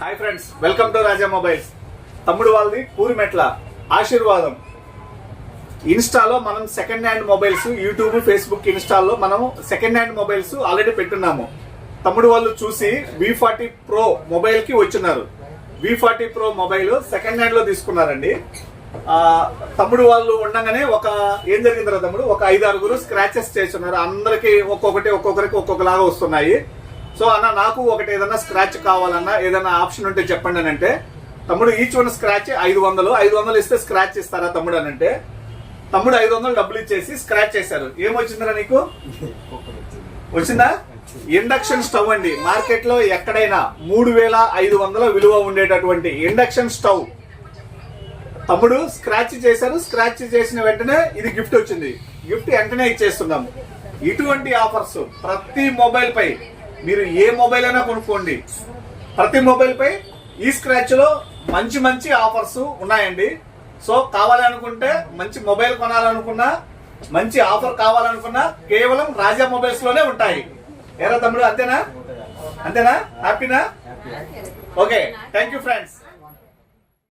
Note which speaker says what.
Speaker 1: Hi friends welcome to Raja mobiles. తమ్ముడు వాళ్ళది పూరిమెట్ల ఆశీర్వాదం. ఇన్స్టాలో మనం second hand mobiles YouTube Facebook ఇన్స్టాల్లో మనం సెకండ్ హ్యాండ్ మొబైల్స్ ఆల్రెడీ పెట్టున్నాము. తమ్ముడు వాళ్ళు చూసి వి ఫార్టీ ప్రో మొబైల్కి వచ్చినారు. V forty pro mobile second హ్యాండ్లో తీసుకున్నారండి. తమ్ముడు వాళ్ళు ఉండగానే ఒక ఏం జరిగిందిరా తమ్ముడు? ఒక ఐదు ఆరుగురు స్క్రాచెస్ చేస్తున్నారు. అందరికి ఒక్కొక్కటి ఒక్కొక్కరికి ఒక్కొక్కలాగా వస్తున్నాయి. సో అన్న నాకు ఒకటి ఏదైనా స్క్రాచ్ కావాలన్నా ఏదైనా ఆప్షన్ ఉంటే చెప్పండి అని అంటే తమ్ముడు ఈచ్ వన్ స్క్రాచ్ ఐదు వందలు ఐదు వందలు ఇస్తే స్క్రాచ్ ఇస్తారా తమ్ముడు అని అంటే తమ్ముడు ఐదు వందలు డబ్బులు ఇచ్చేసి స్క్రాచ్ చేశారు. ఏమొచ్చిందిరా నీకు? వచ్చిందా? ఇండక్షన్ స్టవ్ అండి. మార్కెట్లో ఎక్కడైనా మూడు వేల ఐదు వందల విలువ ఉండేటటువంటి ఇండక్షన్ స్టవ్. తమ్ముడు స్క్రాచ్ చేశారు స్క్రాచ్ చేసిన వెంటనే ఇది గిఫ్ట్ వచ్చింది. గిఫ్ట్ వెంటనే ఇచ్చేస్తున్నాము ఇటువంటి ఆఫర్స్ ప్రతి మొబైల్ పై మీరు ఏ మొబైల్ అయినా కొనుక్కోండి. ప్రతి మొబైల్ పై ఈ స్క్రాచ్లో మంచి మంచి ఆఫర్స్ ఉన్నాయండి. సో కావాలనుకుంటే మంచి మొబైల్ కొనాలనుకున్నా మంచి ఆఫర్ కావాలనుకున్నా కేవలం రాజా మొబైల్స్లోనే ఉంటాయి. ఏరా తమ్ముడు అంతేనా? అంతేనా? హ్యాపీనా ఓకే థ్యాంక్ యూ ఫ్రెండ్స్